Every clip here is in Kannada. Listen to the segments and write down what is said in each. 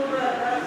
Thank you.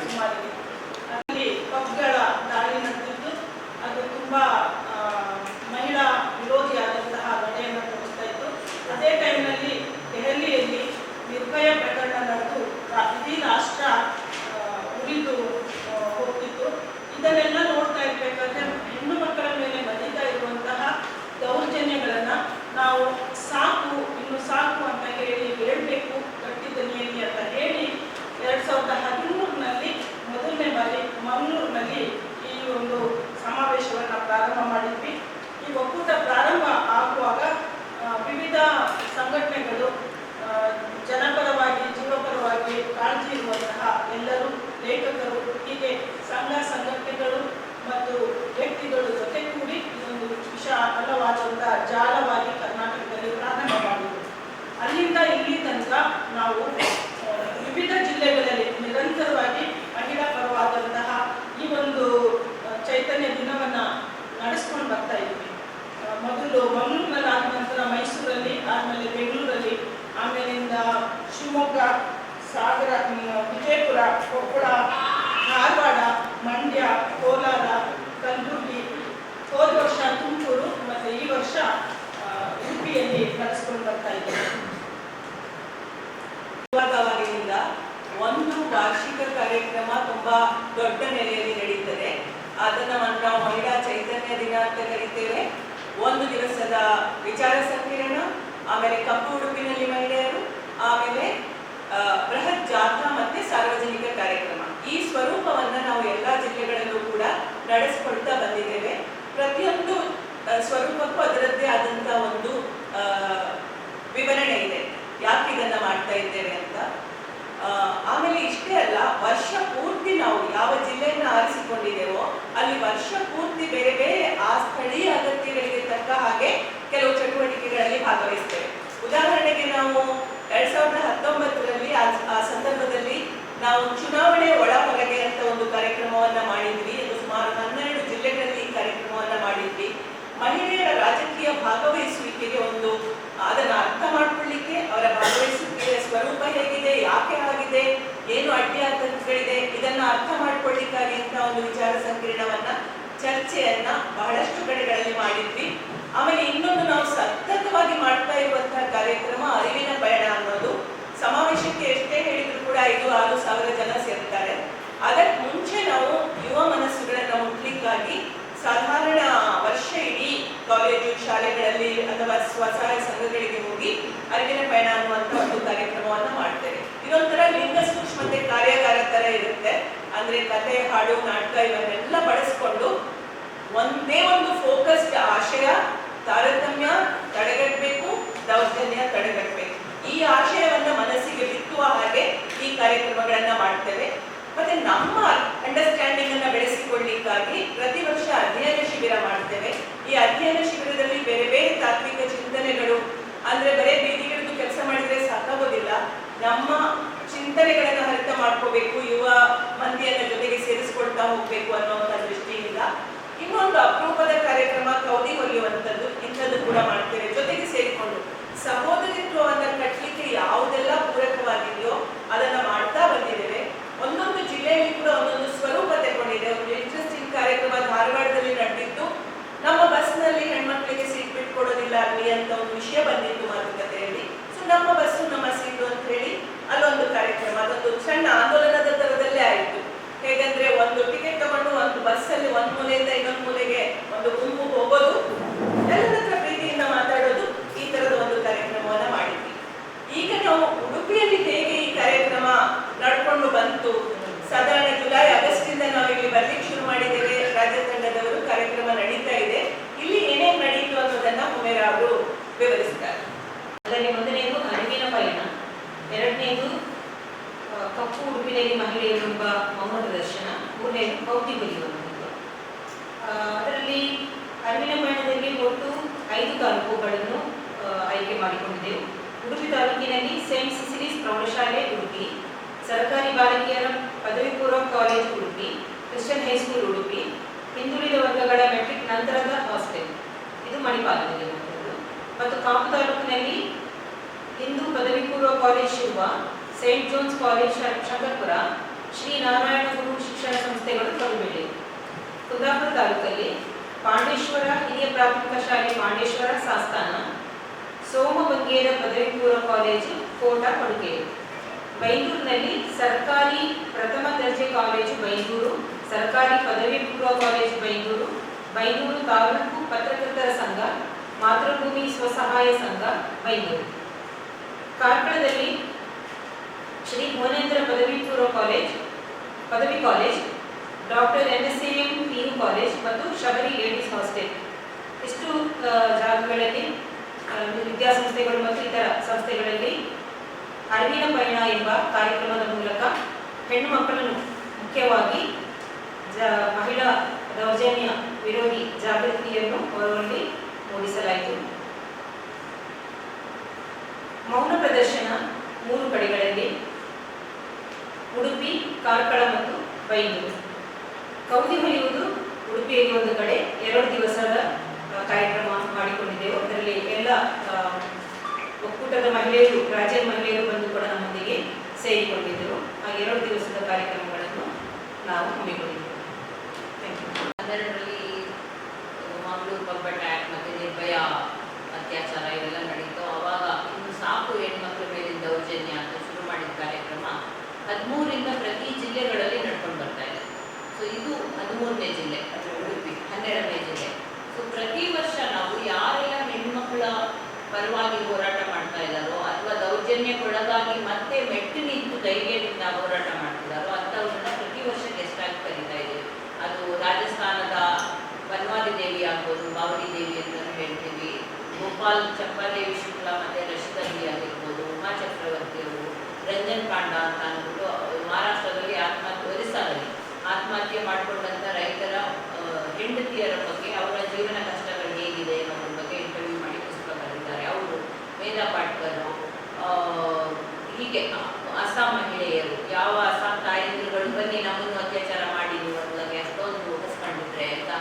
ಮಂಗಳೂರಿನಲ್ಲಿ ಆದ ನಂತರ ಮೈಸೂರಲ್ಲಿ ಆಮೇಲೆ ಬೆಂಗಳೂರಲ್ಲಿ, ಆಮೇಲಿಂದ ಶಿವಮೊಗ್ಗ, ಸಾಗರ ವಿಜಯಪುರ, ಕೊಪ್ಪಳ, ಧಾರವಾಡ, ಮಂಡ್ಯ, ಕೋಲಾರ ಕಲಬುರಗಿ ಹೋದ ವರ್ಷ ತುಮಕೂರು, ಮತ್ತೆ ಈ ವರ್ಷ ಉಡುಪಿಯಲ್ಲಿ ನಡೆಸ್ಕೊಂಡು ಬರ್ತಾ ಇವಾಗವಾಗಿನಿಂದ ಒಂದು ವಾರ್ಷಿಕ ಕಾರ್ಯಕ್ರಮ ತುಂಬಾ ದೊಡ್ಡ ನೆಲೆಯಲ್ಲಿ ನಡೀತದೆ. ಅದನ್ನ ನಾವು ಮಹಿಳಾ ಚೈತನ್ಯ ದಿನ ಅಂತ ಕರಿತೇವೆ. ಒಂದು ದಿವಸದ ವಿಚಾರ ಸಂಕಿರಣ, ಆಮೇಲೆ ಕಪ್ಪು ಉಡುಪಿನಲ್ಲಿ ಮಹಿಳೆಯರು, ಆಮೇಲೆ ಬೃಹತ್ ಜಾಥಾ ಮತ್ತೆ ಸಾರ್ವಜನಿಕ ಕಾರ್ಯಕ್ರಮ. ಈ ಸ್ವರೂಪವನ್ನ ನಾವು ಎಲ್ಲಾ ಜಿಲ್ಲೆಗಳಲ್ಲೂ ಕೂಡ ನಡೆಸಿಕೊಳ್ತಾ ಬಂದಿದ್ದೇವೆ. ಪ್ರತಿಯೊಂದು ಸ್ವರೂಪಕ್ಕೂ ಅದರದ್ದೇ ಆದಂತ ಒಂದು ವಿವರಣೆ ಇದೆ. ಯಾಕೆ ಇದನ್ನ ಮಾಡ್ತಾ ಇದ್ದೇವೆ ಅಂತ? ಆಮೇಲೆ ಇಷ್ಟೇ ಅಲ್ಲ ವರ್ಷ ಪೂರ್ತಿ ನಾವು ಯಾವ ಜಿಲ್ಲೆಯನ್ನ ಆರಿಸಿಕೊಂಡಿದ್ದೇವೋ ಅಲ್ಲಿ ವರ್ಷ ಪೂರ್ತಿ ಬೇರೆ ಬೇರೆ ಆ ಸ್ಥಳೀಯ ಅಗತ್ಯಗಳಿಗೆ ತಕ್ಕ ಹಾಗೆ ಕೆಲವು ಚಟುವಟಿಕೆಗಳಲ್ಲಿ ಭಾಗವಹಿಸ್ತೇವೆ ಉದಾಹರಣೆಗೆ ನಾವು ಎರಡ್ ಸಾವಿರದ ಹತ್ತೊಂಬತ್ತರಲ್ಲಿ ಆ ಆ ಸಂದರ್ಭದಲ್ಲಿ ನಾವು ಚುನಾವಣೆ ಒಳ ಹೊರಗೆ ಅಂತ ಒಂದು ಕಾರ್ಯಕ್ರಮವನ್ನ ಮಾಡಿದ್ವಿ ಅದು ಸುಮಾರು ಹನ್ನೆರಡು ಜಿಲ್ಲೆಗಳಲ್ಲಿ ಈ ಕಾರ್ಯಕ್ರಮವನ್ನ ಮಾಡಿದ್ವಿ ಮಹಿಳೆಯರ ರಾಜಕೀಯ ಭಾಗವಹಿಸುವಿಕೆಗೆ ಒಂದು ಅದನ್ನ ಅರ್ಥ ಮಾಡ್ಕೊಳ್ಳಿಕ್ಕೆ ಅವರ ಭಾಗವಹಿಸುವಿಕೆಯ ಸ್ವರೂಪ ಹೇಗಿದೆ ಯಾಕೆ ಆಗಿದೆ ಏನು ಅಡ್ಡಿಯಾತಂಕಗಳಿದೆ ಇದನ್ನ ಅರ್ಥ ಮಾಡ್ಕೊಳ್ಳಿಕ್ಕಾಗಿ ಅಂತ ಒಂದು ವಿಚಾರ ಸಂಕಿರಣವನ್ನ ಚರ್ಚೆಯನ್ನ ಬಹಳಷ್ಟು ಕಡೆಗಳಲ್ಲಿ ಮಾಡಿದ್ವಿ ಆಮೇಲೆ ಇನ್ನೊಂದು ನಾವು ಸತತವಾಗಿ ಮಾಡ್ತಾ ಇರುವಂತಹ ಕಾರ್ಯಕ್ರಮ ಅರಿವಿನ ಪಯಣ ಅನ್ನೋದು ಸಮಾವೇಶಕ್ಕೆ ಎಷ್ಟೇ ಹೇಳಿದ್ರು ಕೂಡ ಐದು ಆರು ಸಾವಿರ ಜನ ಸೇರ್ತಾರೆ ಅದಕ್ಕೆ ಮುಂಚೆ ನಾವು ಯುವ ಮನಸ್ಸುಗಳನ್ನ ಮುಟ್ಲಿಕ್ಕಾಗಿ ಸಾಧಾರಣ ವರ್ಷ ಇಡೀ ಕಾಲೇಜು, ಶಾಲೆಗಳಲ್ಲಿ ಅಥವಾ ಸ್ವಸಹಾಯ ಸಂಘಗಳಿಗೆ ಹೋಗಿ ಅರಿವಿನ ಪಯಣ ಅನ್ನುವಂಥ ಒಂದು ಕಾರ್ಯಕ್ರಮವನ್ನ ಮಾಡ್ತೇವೆ. ಇದೊಂಥರ ಲಿಂಗ ಸೂಕ್ಷ್ಮತೆ ಕಾರ್ಯಾಗಾರ ತರ ಇರುತ್ತೆ. ಅಂದ್ರೆ ಕತೆ, ಹಾಡು, ನಾಟಕ ಇವನ್ನೆಲ್ಲ ಬಳಸ್ಕೊಂಡು ಒಂದೇ ಒಂದು ಫೋಕಸ್ಡ್ ಆಶಯ, ತಾರತಮ್ಯ, ತಡೆಗಟ್ಟಬೇಕು, ದೌರ್ಜನ್ಯ ತಡೆಗಟ್ಟಬೇಕು. ಈ ಆಶಯವನ್ನ ಮನಸ್ಸಿಗೆ ಬಿತ್ತುವ ಹಾಗೆ ಈ ಕಾರ್ಯಕ್ರಮಗಳನ್ನ ಮಾಡ್ತೇವೆ. ಮತ್ತೆ ನಮ್ಮ ಅಂಡರ್ಸ್ಟ್ಯಾಂಡಿಂಗ್ ಅನ್ನ ಬೆಳೆಸಿಕೊಳ್ಳಿಕ್ಕಾಗಿ ಪ್ರತಿ ವರ್ಷ ಅಧ್ಯಯನ ಶಿಬಿರ ಮಾಡ್ತೇವೆ. ಈ ಅಧ್ಯಯನ ಶಿಬಿರದಲ್ಲಿ ಬೇರೆ ಬೇರೆ ತಾತ್ವಿಕ ಚಿಂತನೆಗಳು, ಅಂದ್ರೆ ಬರೇ ಬೀದಿಗಿಳಿದು ಕೆಲಸ ಮಾಡಿದ್ರೆ ಸಾಕಾಗೋದಿಲ್ಲ. ನಮ್ಮ ಚಿಂತನೆಗಳನ್ನ ಅರ್ಥ ಮಾಡ್ಕೋಬೇಕು, ಯುವ ಮಂದಿಯನ್ನ ಜೊತೆಗೆ ಸೇರಿಸ್ಕೊಳ್ತಾ ಹೋಗ್ಬೇಕು ಅನ್ನೋ ದೃಷ್ಟಿಯಿಂದ ಇನ್ನೊಂದು ಅಪರೂಪದ ಕಾರ್ಯಕ್ರಮ ಕೌದಿ ಹೊಲಿಯುವಂಥದ್ದು ಇಂಥದ್ದು ಕೂಡ ಮಾಡ್ತೇವೆ ಜೊತೆಗೆ ಸೇರಿಕೊಂಡು ಸಹೋದರಿತ್ವವನ್ನ ಕಟ್ಟಲಿಕ್ಕೆ ಯಾವುದೆಲ್ಲ ಪೂರಕವಾಗಿದೆಯೋ ಅದನ್ನ ಮಾಡ್ತಾ ಬಂದಿದ್ದೇವೆ ಒಂದೊಂದು ಜಿಲ್ಲೆಯಲ್ಲಿ ಕೂಡ ಒಂದೊಂದು ಸ್ವರೂಪ ತಗೊಂಡಿದೆ ಒಂದು ಇಂಟ್ರೆಸ್ಟಿಂಗ್ ಕಾರ್ಯಕ್ರಮ ಧಾರವಾಡದಲ್ಲಿ ನಡೆದಿತ್ತು ನಮ್ಮ ಬಸ್ನಲ್ಲಿ ಹೆಣ್ಮಕ್ಳಿಗೆ ಸೀಟ್ ಬಿಟ್ಕೊಡೋದಿಲ್ಲ ಅಲ್ಲಿ ಅಂತ ಒಂದು ವಿಷಯ ಬಂದಿತ್ತು ಮಾತುಕತೆಯಲ್ಲಿ ಸೊ ನಮ್ಮ ಬಸ್ಸು ನಮ್ಮ ಸೀಟು ಅಂತ ಹೇಳಿ ಅಲ್ಲೊಂದು ಕಾರ್ಯಕ್ರಮ ಅದೊಂದು ಸಣ್ಣ ಆಂದೋಲನದ ತರದಲ್ಲೇ ಆಯಿತು ಹೇಗಂದ್ರೆ ಒಂದು ಟಿಕೆಟ್ ತಗೊಂಡು ಒಂದು ಬಸ್ಸಲ್ಲಿ ಒಂದ್ ಮೂಲೆಯಿಂದ ಇನ್ನೊಂದು ಮೂಲೆಗೆ ಒಂದು ಗುಂಪು ಹೋಗೋದು ಎಲ್ಲರ ಪ್ರೀತಿಯಿಂದ ಮಾತಾಡೋದು ಈ ತರದ ಒಂದು ಕಾರ್ಯಕ್ರಮವನ್ನ ಮಾಡಿದ್ವಿ. ಈಗ ನಾವು ಉಡುಪಿಯಲ್ಲಿ ಹೇಗೆ ಈ ಕಾರ್ಯಕ್ರಮ ನಡ್ಕೊಂಡು ಬಂತು? ಸಾಧಾರಣ ಜುಲೈ ಆಗಸ್ಟ್ ಇಂದ ನಾವು ಇಲ್ಲಿ ಬರ್ಲಿಕ್ಕೆ ಶುರು ಮಾಡಿದ್ದೇವೆ. ರಾಜ್ಯ ತಂಡದವರು ಕಾರ್ಯಕ್ರಮ ನಡೀತಾ ಇದೆ. ಇಲ್ಲಿ ಏನೇನು ನಡೀತು ಅನ್ನೋದನ್ನ ಹುಮೇರ ಅವರು ವಿವರಿಸಿದ್ದಾರೆ ಅದರಲ್ಲಿ ಮೊದಲನೇದು ಅರಿವಿನ ಪಯಣ ಎರಡನೇದು ಕಪ್ಪು ಉಡುಪಿನಲ್ಲಿ ಮಹಿಳೆಯರು ಎಂಬ ಮೌನ ಪ್ರದರ್ಶನ ಮೂರನೇದು ಬರೆಯುವಂಥದ್ದು ಆ, ಅದರಲ್ಲಿ ಅರಿವಿನ ಪಯಣದಲ್ಲಿ ಒಟ್ಟು ಐದು ತಾಲೂಕುಗಳನ್ನು ಆಯ್ಕೆ ಮಾಡಿಕೊಂಡಿದ್ದೆವು. ಉಡುಪಿ ತಾಲೂಕಿನಲ್ಲಿ ಸೇಂಟ್ ಸಿಸಿಲಿಸ್ ಪ್ರೌಢಶಾಲೆ ಉಡುಪಿ, ಸರ್ಕಾರಿ ಬಾಲಕಿಯರ ಪದವಿ ಪೂರ್ವ college Udupi, Christian high school Udupi, ಹಿಂದುಳಿದ ವರ್ಗಗಳ ಮೆಟ್ರಿಕ್ ನಂತರದ ಹಾಸ್ಟೆಲ್. ಇದು ಮಣಿಪಾಲದಲ್ಲಿ ಮತ್ತು ಕಾಪು ತಾಲೂಕಿನಲ್ಲಿ ಹಿಂದೂ ಪದವಿ ಪೂರ್ವ ಕಾಲೇಜ್ ಇರುವ Saint Johns college Shankarpura, Shri Narayana Guru ಶಿಕ್ಷಣ ಸಂಸ್ಥೆಗಳು ಕರುಬೆಳೆ ಕುಂದಾಪುರ ತಾಲೂಕಲ್ಲಿ ಪಾಂಡೇಶ್ವರ ಹಿರಿಯ ಪ್ರಾಥಮಿಕ ಶಾಲೆ ಪಾಂಡೇಶ್ವರ ಸಾಸ್ತಾನ ಸೋಮಬಂಗೇರ ಪದವಿ ಪೂರ್ವ ಕಾಲೇಜು, ಕೋಟ ಪಡುಗೇರಿ ಬೈಂದೂರಿನಲ್ಲಿ ಸರ್ಕಾರಿ ಪ್ರಥಮ ದರ್ಜೆ ಕಾಲೇಜು ಬೈಂದೂರು, ಸರ್ಕಾರಿ ಪದವಿ ಪೂರ್ವ ಕಾಲೇಜು ಬೈಂದೂರು ಬೈಂದೂರು ತಾಲೂಕು ಪತ್ರಕರ್ತರ ಸಂಘ, ಮಾತೃಭೂಮಿ ಸ್ವಸಹಾಯ ಸಂಘ ಬೈಂದೂರು. ಕಾರ್ಕಳದಲ್ಲಿ ಶ್ರೀ ಭುವನೇಂದ್ರ ಪದವಿ ಪೂರ್ವ ಕಾಲೇಜ್, ಪದವಿ college doctor N S M PU college ಮತ್ತು ಶಬರಿ ಲೇಡೀಸ್ ಹಾಸ್ಟೆಲ್ ಇಷ್ಟು ಜಾಗಗಳಲ್ಲಿ ವಿದ್ಯಾಸಂಸ್ಥೆಗಳು ಮತ್ತು ಇತರ ಸಂಸ್ಥೆಗಳಲ್ಲಿ ಅರಿವಿನ ಪಯಣ ಎಂಬ ಕಾರ್ಯಕ್ರಮದ ಮೂಲಕ ಹೆಣ್ಣು ಮಕ್ಕಳನ್ನು ಮುಖ್ಯವಾಗಿ ಜ, ಮಹಿಳಾ ದೌರ್ಜನ್ಯ ವಿರೋಧಿ ಜಾಗೃತಿಯನ್ನು ಅವರಲ್ಲಿ ಮೂಡಿಸಲಾಯಿತು. ಮೌನ ಪ್ರದರ್ಶನ ಮೂರು ಕಡೆಗಳಲ್ಲಿ, ಉಡುಪಿ, ಕಾರ್ಕಳ ಮತ್ತು ಬೈಂದೂರು. ಕೌದಿ ಹೊಲಿಯುವುದು ಉಡುಪಿಯಲ್ಲಿ ಒಂದು ಕಡೆ. ಎರಡು ದಿವಸದ ಕಾರ್ಯಕ್ರಮ ಮಾಡಿಕೊಂಡಿದ್ದೆವು. ಅದರಲ್ಲಿ ಎಲ್ಲ ಒಕ್ಕೂಟದ ಮಹಿಳೆಯರು, ರಾಜ್ಯದ ಮಹಿಳೆಯರು ಬಂದು ಕೂಡ ನಮ್ಮೊಂದಿಗೆ ಸೇರಿಕೊಂಡಿದ್ದರು. ಆ ಎರಡು ದಿವಸದ ಕಾರ್ಯಕ್ರಮಗಳನ್ನು ನಾವು ಹಮ್ಮಿಕೊಂಡಿದ್ದೆವು. ಹನ್ನೆರಡರಲ್ಲಿ ಮಂಗಳೂರು ಪಬ್ಬಟ್ ಆ್ಯಕ್ಟ್ ಮತ್ತು ನಿರ್ಭಯ ಅತ್ಯಾಚಾರ ಇವೆಲ್ಲ ನಡೀತು. ಅವಾಗ ಇನ್ನು ಸಾಕು ಹೆಣ್ಮಕ್ಳ ಮೇಲಿನ ದೌರ್ಜನ್ಯ ಅಂತ ಶುರು ಮಾಡಿದ ಕಾರ್ಯಕ್ರಮ. ಹದಿಮೂರಿಂದ ಪ್ರತಿ ಜಿಲ್ಲೆಗಳಲ್ಲಿ ನಡ್ಕೊಂಡು ಬರ್ತಾ ಇದೆ ಸೊ ಹದಿಮೂರನೇ ಜಿಲ್ಲೆ, ಅದು ಉಡುಪಿ, ಹನ್ನೆರಡನೇ ಜಿಲ್ಲೆ. ಸೊ ಪ್ರತಿ ವರ್ಷ ನಾವು ಯಾರೆಲ್ಲ ಹೆಣ್ಮಕ್ಳ ಪರವಾಗಿ ಹೋರಾಟ ಮಾಡ್ತಾ ಇದ್ದಾರೋ ಅಥವಾ ದೌರ್ಜನ್ಯಕ್ಕೊಳಗಾಗಿ ಮತ್ತೆ ಮೆಟ್ಟು ನಿಂತು ಧೈರ್ಯದಿಂದ ಹೋರಾಟ ಮಾಡ್ತಿದ್ದಾರೋ ಅಂಥವ್ರನ್ನ ಪ್ರತಿ ವರ್ಷ ಗೆಸ್ಟ್ ಆಗಿ ಕರೀತಾ ಇದ್ದೀವಿ. ಅದು ರಾಜಸ್ಥಾನದ ಬನ್ವಾದಿ ದೇವಿ ಆಗ್ಬೋದು, ಬಾವಲಿ ದೇವಿ ಅಂತಲೂ ಹೇಳ್ತೀವಿ. ಗೋಪಾಲ್ ಚಂಪಾದೇವಿ ಶುಕ್ಲಾ ಮತ್ತು ರಶಿದಲ್ಲಿ ಆಗಿರ್ಬೋದು, ಉಮಾ ಚಕ್ರವರ್ತಿ ರಂಜನ್ ಪಾಂಡ ಅಂತ ಅಂದ್ಬಿಟ್ಟು ಮಹಾರಾಷ್ಟ್ರದಲ್ಲಿ ಆತ್ಮಹತ್ಯೆ ಮಾಡಿಕೊಂಡಂತ ರೈತರ ಹೆಂಡತಿಯರ ಬಗ್ಗೆ, ಅವರ ಜೀವನ ಕಷ್ಟಗಳು ಹೇಗಿದೆ ಅನ್ನೋದ್ರ ಬಗ್ಗೆ ಇಂಟರ್ವ್ಯೂ ಮಾಡಿ ಪುಸ್ತಕ ಬರೆದಿದ್ದಾರೆ ಅವರು ವೇದಾ ಪಾಟ್ಕರ್ ಹೀಗೆ ಅಸ್ಸಾಂ ಮಹಿಳೆಯರು, ಯಾವ ಅಸ್ಸಾಂ ತಾಯಂದಿರುಗಳು ಬನ್ನಿ ನಮ್ಮನ್ನು ಅತ್ಯಾಚಾರ ಮಾಡಿ ನೀವು ಅನ್ನೋದಾಗೆ ಅಷ್ಟೊಂದು ಒಪ್ಪಿಸ್ಕೊಂಡಿದ್ರೆ ಅಂತ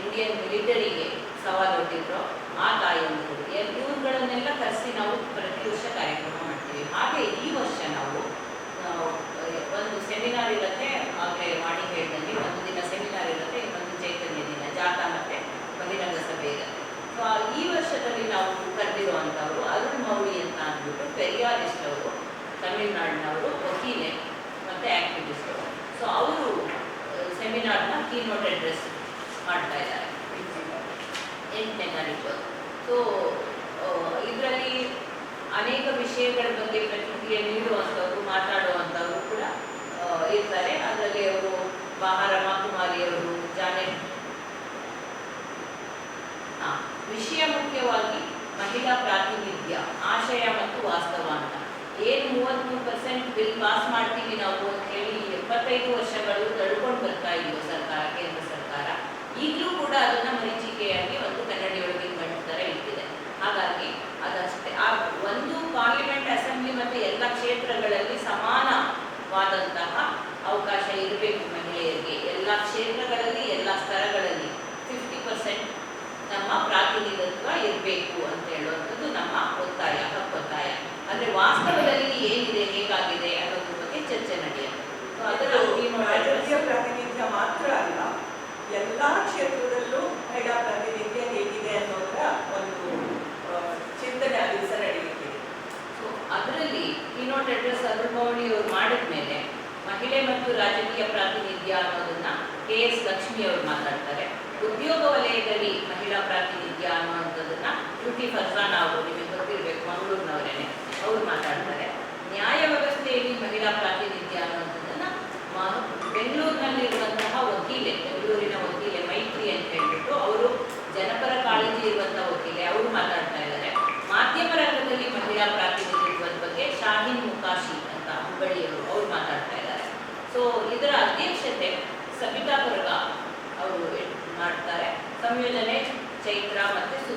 ಇಂಡಿಯನ್ ಮಿಲಿಟರಿಗೆ ಸವಾಲೊಡ್ಡಿದ್ರು ಆ ತಾಯಂದಿರು ಎಲ್- ಇವ್ರುಗಳನ್ನೆಲ್ಲ ಕರೆಸಿ ನಾವು ಪ್ರತಿ ವರ್ಷ ಕಾರ್ಯಕ್ರಮ ಮಾಡ್ತೀವಿ ಹಾಗೆ ಈ ವರ್ಷ ನಾವು ಆ, ಒಂದು ಸೆಮಿನಾರ್ ಇರುತ್ತೆ ಆಗಲೇ ಮಾಡಿ ಹೇಳ್ದಂಗೆ ಒಂದು ದಿನ ಸೆಮಿನಾರ್ ಇರುತ್ತೆ ಇನ್ನೊಂದು ಚೈತನ್ಯ ದಿನ ಜಾಥಾ ಮತ್ತು ಬಹಿರಂಗ ಸಭೆ ಇರುತ್ತೆ ಸೊ ಈ ವರ್ಷದಲ್ಲಿ ನಾವು ಕರೆದಿರುವಂಥವರು ಅರುಣ್ ಮೌಳಿ ಅಂತ ಅಂದ್ಬಿಟ್ಟು ಪೆರಿಯಾರಿಸ್ಟ್ ಅವರು ತಮಿಳ್ನಾಡಿನವರು ವಕೀಲೆ ಮತ್ತು ಆ್ಯಕ್ಟಿವಿಸ್ಟು ಸೊ ಅವರು ಸೆಮಿನಾರ್ನ ಕೀನೋಟ್ ಅಡ್ರೆಸ್ ಮಾಡ್ತಾ ಇದ್ದಾರೆ. ಎಂಟನೇ ತಾರೀಕು. ಸೊ ಇದರಲ್ಲಿ ಅನೇಕ ವಿಷಯಗಳ ಬಗ್ಗೆ ಪ್ರತಿಕ್ರಿಯೆ ನೀಡುವಂಥವ್ರು ಮಾತಾಡುವಂಥವ್ರು ಕೂಡ ಇರ್ತಾರೆ. ಅದರಲ್ಲಿ ಅವರು ಬಹಾರ ಕುಮಾರಿ ಅವರು ಜಾನೆಟ್ ಹಾ, ವಿಷಯ ಮುಖ್ಯವಾಗಿ ಮಹಿಳಾ ಪ್ರಾತಿನಿಧ್ಯ ಆಶಯ ಮತ್ತು ವಾಸ್ತವ ಅಂತ ಏನು ಮೂವತ್ತ್ಮೂರು ಪರ್ಸೆಂಟ್ ಬಿಲ್ ಪಾಸ್ ಮಾಡ್ತೀವಿ ನಾವು ಅಂತ ಹೇಳಿ ಎಪ್ಪತ್ತೈದು ವರ್ಷಗಳು ತಳ್ಕೊಂಡು ಬರ್ತಾ ಇದ್ವು ಸರ್ಕಾರ, ಕೇಂದ್ರ ಸರ್ಕಾರ. ಈಗಲೂ ಕೂಡ ಅದನ್ನ ಮರೀಚಿಕೆಯಾಗಿ ಒಂದು ಕನ್ನಡಿಯೊಳಗೆ ಥರ ಇಟ್ಟಿದೆ. ಹಾಗಾಗಿ ಅದಷ್ಟೇ. ಆ ಒಂದು ಪಾರ್ಲಿಮೆಂಟ್ ಅಸೆಂಬ್ಲಿ ಮತ್ತು ಎಲ್ಲ ಕ್ಷೇತ್ರಗಳಲ್ಲಿ ಸಮಾನವಾದಂತಹ ಅವಕಾಶ ಇರಬೇಕು ಮಹಿಳೆಯರಿಗೆ ಎಲ್ಲ ಕ್ಷೇತ್ರಗಳಲ್ಲಿ ಎಲ್ಲ ಸ್ತರಗಳಲ್ಲಿ ಫಿಫ್ಟಿ ಪರ್ಸೆಂಟ್ ನಮ್ಮ ಪ್ರಾತಿನಿಧಿತ್ವ ಇರಬೇಕು ಅಂತ ಹೇಳುವಂಥದ್ದು ನಮ್ಮ ಒತ್ತಾಯ ಹಕ್ಕೊತ್ತಾಯ ಅಂದರೆ ವಾಸ್ತವದಲ್ಲಿ ಏನಿದೆ ಹೇಗಾಗಿದೆ ಅನ್ನೋದ್ರ ಬಗ್ಗೆ ಚರ್ಚೆ ನಡೆಯುತ್ತೆ ಸೊ ಅದರ ರಾಜಕೀಯ ಪ್ರಾತಿನಿಧ್ಯ ಮಾತ್ರ ಅಲ್ಲ ಎಲ್ಲ ಕ್ಷೇತ್ರದಲ್ಲೂ ಮಹಿಳಾ ಪ್ರಾತಿನಿಧ್ಯ ಹೇಗಿದೆ ಅನ್ನೋದರ ಒಂದು ಆ, ಚಿಂತನೆ ಆ ದಿವಸ ನಡೆಯುತ್ತಿದೆ ಸೊ ಅದರಲ್ಲಿ ಕೀನೋಟ್ ಅಡ್ರೆಸ್ ಅರುಣ್ ಅವರು ಮಾಡಿದ ಮೇಲೆ ಮಹಿಳೆ ಮತ್ತು ರಾಜಕೀಯ ಪ್ರಾತಿನಿಧ್ಯ ಅನ್ನೋದನ್ನ ಕೆ ಎಸ್ ಲಕ್ಷ್ಮಿ ಅವರು ಮಾತಾಡ್ತಾರೆ. ಉದ್ಯೋಗ ವಲಯದಲ್ಲಿ ಮಹಿಳಾ ಪ್ರಾತಿನಿಧ್ಯ ಅನ್ನುವಂಥದ್ದನ್ನ ಯುಟಿ ಫರ್ಜಾನ ಅವರು ನಿಮಗೆ ಗೊತ್ತಿರಬೇಕು, ಮಂಗಳೂರಿನವರೇನೆ, ಅವರು ಮಾತಾಡ್ತಾರೆ. ನ್ಯಾಯ ವ್ಯವಸ್ಥೆಯಲ್ಲಿ ಮಹಿಳಾ ಪ್ರಾತಿನಿಧ್ಯ ಅನ್ನುವಂಥದ್ದನ್ನ ಮ- ಬೆಂಗಳೂರಿನಲ್ಲಿರುವಂತಹ ವಕೀಲೆ, ಬೆಂಗಳೂರಿನ ವಕೀಲೆ ಮೈತ್ರಿ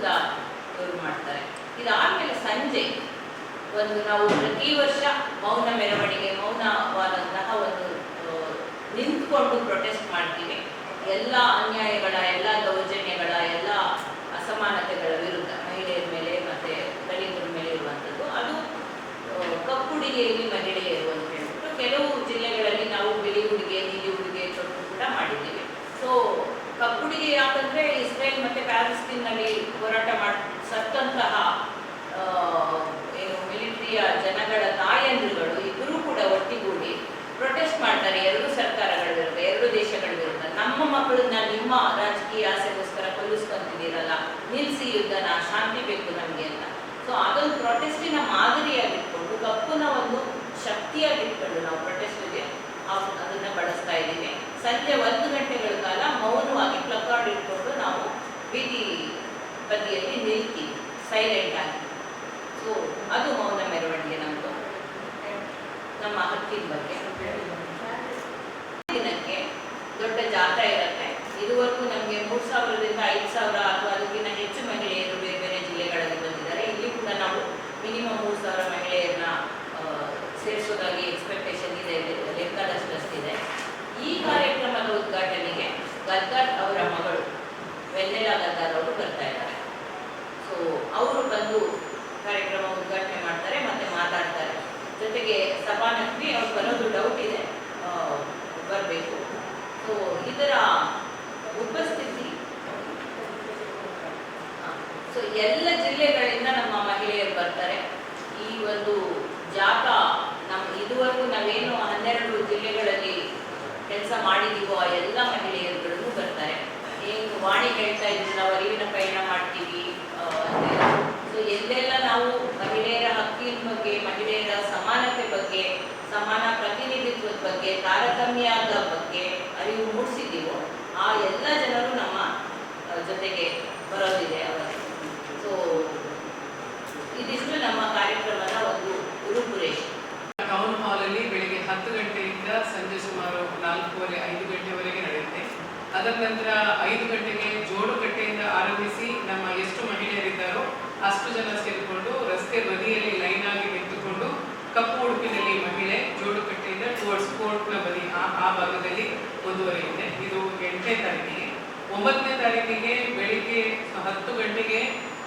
ಅಂತ ಇವ್ರು ಮಾಡ್ತಾರೆ. ಇದಾದ್ಮೇಲೆ ಸಂಜೆ ಒಂದು ನಾವು ಪ್ರತಿ ವರ್ಷ ಮೌನ ಮೆರವಣಿಗೆ, ಮೌನವಾದಂತಹ ಒಂದು ನಿಂತ್ಕೊಂಡು ಪ್ರೊಟೆಸ್ಟ್ ಮಾಡ್ತೀವಿ. ಎಲ್ಲ ಅನ್ಯಾಯಗಳ, ಎಲ್ಲ ದೌರ್ಜನ್ಯಗಳ, ಎಲ್ಲ ಅಸಮಾನತೆಗಳ ವಿರುದ್ಧ ಮಹಿಳೆಯರ ಮೇಲೆ ಮತ್ತೆ ದಲಿತರ ಮೇಲೆ ಇರುವಂಥದ್ದು. ಅದು ಕಪ್ಪು ಕಪ್ಪುಡಿಗೆಯಲ್ಲಿ ಮಹಿಳೆಯರು ಅಂತ ಹೇಳ್ಬಿಟ್ಟು ಕೆಲವು ಜಿಲ್ಲೆಗಳಲ್ಲಿ ನಾವು ಬಿಳಿ ಉಡುಗೆ, ನೀಲಿ ಉಡುಗೆ ಚೊಟ್ಟು ಕೂಡ ಮಾಡಿದ್ದೀವಿ. ಸೊ ಕಪ್ಪುಡಿಗೆ ಯಾಕಂದ್ರೆ ಇಸ್ರೇಲ್ ಮತ್ತೆ ಪ್ಯಾಲೆಸ್ಟೀನ್ನಲ್ಲಿ ಹೋರಾಟ ಮಾಡ್ತಾರೆ ಬೀದಿ ಬದಿಯಲ್ಲಿ ನಿಲ್ತೀವಿ ಸೈಲೆಂಟ್ ಆಗಿ. ಸೊ ಅದು ಮೌನ ಮೆರವಣಿಗೆ ನಮ್ಮದು ನಮ್ಮ ಹಕ್ಕಿನ ಬಗ್ಗೆ. ದಿನಕ್ಕೆ ದೊಡ್ಡ ಜಾತ್ರೆ ಇರುತ್ತೆ. ಇದುವರೆಗೂ ನಮಗೆ ಮೂರು ಸಾವಿರದಿಂದ ಐದು ಸಾವಿರ ಅಥವಾ ಅದಕ್ಕಿಂತ ಹೆಚ್ಚು ಮಹಿಳೆಯರು ಬೇರೆ ಬೇರೆ ಜಿಲ್ಲೆಗಳಲ್ಲಿ ಬಂದಿದ್ದಾರೆ. ಇಲ್ಲಿ ಕೂಡ ನಾವು ಮಿನಿಮಮ್ ಮೂರು ಸಾವಿರ ಮಹಿಳೆಯರನ್ನ ಸೇರಿಸೋದಾಗಿ ಎಕ್ಸ್ಪೆಕ್ಟೇಷನ್ ಇದೆ ಲೆಕ್ಕದಷ್ಟಷ್ಟಿದೆ ಈ ಕಾರ್ಯಕ್ರಮದ ಉದ್ಘಾಟನೆಗೆ ಗದ್ದಾರ್ ಅವರ ಮಗಳು ವೆನ್ನೆಲಾ ಗದ್ದಾರ್ ಅವರು ಬರ್ತಾ ಇದ್ದಾರೆ. ಸೊ ಅವರು ಬಂದು ಕಾರ್ಯಕ್ರಮ ಉದ್ಘಾಟನೆ ಮಾಡ್ತಾರೆ, ಮತ್ತೆ ಮಾತಾಡ್ತಾರೆ. ಜೊತೆಗೆ ಸಭಾನಕ್ವಿ ಅವ್ರು ಬರೋದು ಡೌಟ್ ಇದೆ. ಬರಬೇಕು. ಸೊ ಇದರ ಉಪಸ್ಥಿತಿ. ಸೊ ಎಲ್ಲ ಜಿಲ್ಲೆಗಳಿಂದ ನಮ್ಮ ಮಹಿಳೆಯರು ಬರ್ತಾರೆ. ಈ ಒಂದು ಜಾಗ ನಮ್ಮ ಇದುವರೆಗೂ ನಾವೇನು ಹನ್ನೆರಡು ಜಿಲ್ಲೆಗಳಲ್ಲಿ ಕೆಲಸ ಮಾಡಿದೀವೋ ಎಲ್ಲ ಮಹಿಳೆಯರುಗಳಿಗೂ ಬರ್ತಾರೆ. ಏನು ವಾಣಿ ಹೇಳ್ತಾ ಇದ್ರು ನಾವು ಅರಿವಿನ ಪಯಣ ಮಾಡ್ತೀವಿ. ಸೊ ಎಲ್ಲೆಲ್ಲ ನಾವು ಮಹಿಳೆಯರ ಹಕ್ಕಿನ ಬಗ್ಗೆ, ಮಹಿಳೆಯರ ಸಮಾನತೆ ಬಗ್ಗೆ, ಸಮಾನ ಪ್ರತಿನಿಧಿತ್ವದ ಬಗ್ಗೆ, ತಾರತಮ್ಯದ ಬಗ್ಗೆ ಅರಿವು ಮೂಡಿಸಿದ್ದೀವೋ, ಆ ಎಲ್ಲ ಜನರು ನಮ್ಮ ಜೊತೆಗೆ ಬರೋದಿದೆ ಅವರು ಸೊ ಇದಿಷ್ಟು ನಮ್ಮ ಕಾರ್ಯಕ್ರಮದ ಒಂದು ಉರುಪುರೇಶ್ ಟೌನ್ ಹಾಲಲ್ಲಿ ಬೆಳಿಗ್ಗೆ ಹತ್ತು ಗಂಟೆಯಿಂದ ಸಂಜೆ ಸುಮಾರು ನಾಲ್ಕೂವರೆ ಐದು ಅದರ ನಂತರ ಐದು ಗಂಟೆಗೆ ಜೋಡುಕಟ್ಟೆಯಿಂದ ಆರಂಭಿಸಿ ನಮ್ಮ ಎಷ್ಟು ಮಹಿಳೆಯರಿದ್ದಾರೋ ಅಷ್ಟು ಜನ ಸೇರಿಕೊಂಡು ರಸ್ತೆ ಬದಿಯಲ್ಲಿ ಲೈನ್ ಆಗಿ ನಿಂತುಕೊಂಡು ಕಪ್ಪು ಉಡುಪಿನಲ್ಲಿ ಮಹಿಳೆ ಜೋಡುಕಟ್ಟೆಯಿಂದ ಟುವರ್ಡ್ಸ್ ಕೋರ್ಟ್ನ ಬದಿ ಆ ಆ ಭಾಗದಲ್ಲಿ ಮುಂದುವರಿಯುತ್ತೆ. ಇದು ಎಂಟನೇ ತಾರೀಕಿಗೆ. ಒಂಬತ್ತನೇ ತಾರೀಕಿಗೆ ಬೆಳಿಗ್ಗೆ ಹತ್ತು ಗಂಟೆಗೆ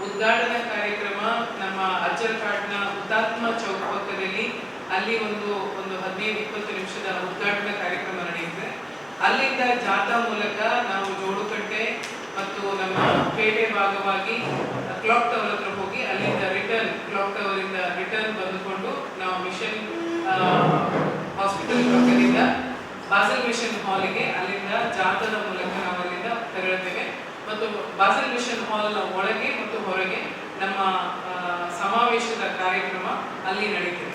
ಉದ್ಘಾಟನಾ ಕಾರ್ಯಕ್ರಮ ನಮ್ಮ ಅಜ್ಜರ್ಕಾಡ್ನ ಹುತಾತ್ಮ ಚೌಕ್ ಪಕ್ಕದಲ್ಲಿ ಅಲ್ಲಿ ಒಂದು ಒಂದು ಹದಿನೈದು, ಇಪ್ಪತ್ತು ನಿಮಿಷದ ಉದ್ಘಾಟನಾ ಕಾರ್ಯಕ್ರಮ ನಡೆಯುತ್ತೆ. ಅಲ್ಲಿಂದ ಜಾಥಾ ಮೂಲಕ ನಾವು ಜೋಡುಕಟ್ಟೆ ಮತ್ತು ನಮ್ಮ ಪೇಟೆ ಭಾಗವಾಗಿ ಕ್ಲಾಕ್ ಟವರ್ ಹತ್ರ ಹೋಗಿ ಅಲ್ಲಿಂದ ರಿಟರ್ನ್ ಕ್ಲಾಕ್ ಟವರ್ ಇಂದ ರಿಟರ್ನ್ ಬಂದುಕೊಂಡು ನಾವು ಮಿಷನ್ ಹಾಸ್ಪಿಟಲ್ ಪಕ್ಕದಿಂದ ಬಾಸಲ್ ಮಿಷನ್ ಹಾಲಿಗೆ ಅಲ್ಲಿಂದ ಜಾಥಾದ ಮೂಲಕ ನಾವು ಅಲ್ಲಿಂದ ತೆರಳುತ್ತೇವೆ. ಮತ್ತು ಬಾಸಲ್ ಮಿಷನ್ ಹಾಲ್ನ ಒಳಗೆ ಮತ್ತು ಹೊರಗೆ ನಮ್ಮ ಸಮಾವೇಶದ ಕಾರ್ಯಕ್ರಮ ಅಲ್ಲಿ ನಡೀತದೆ.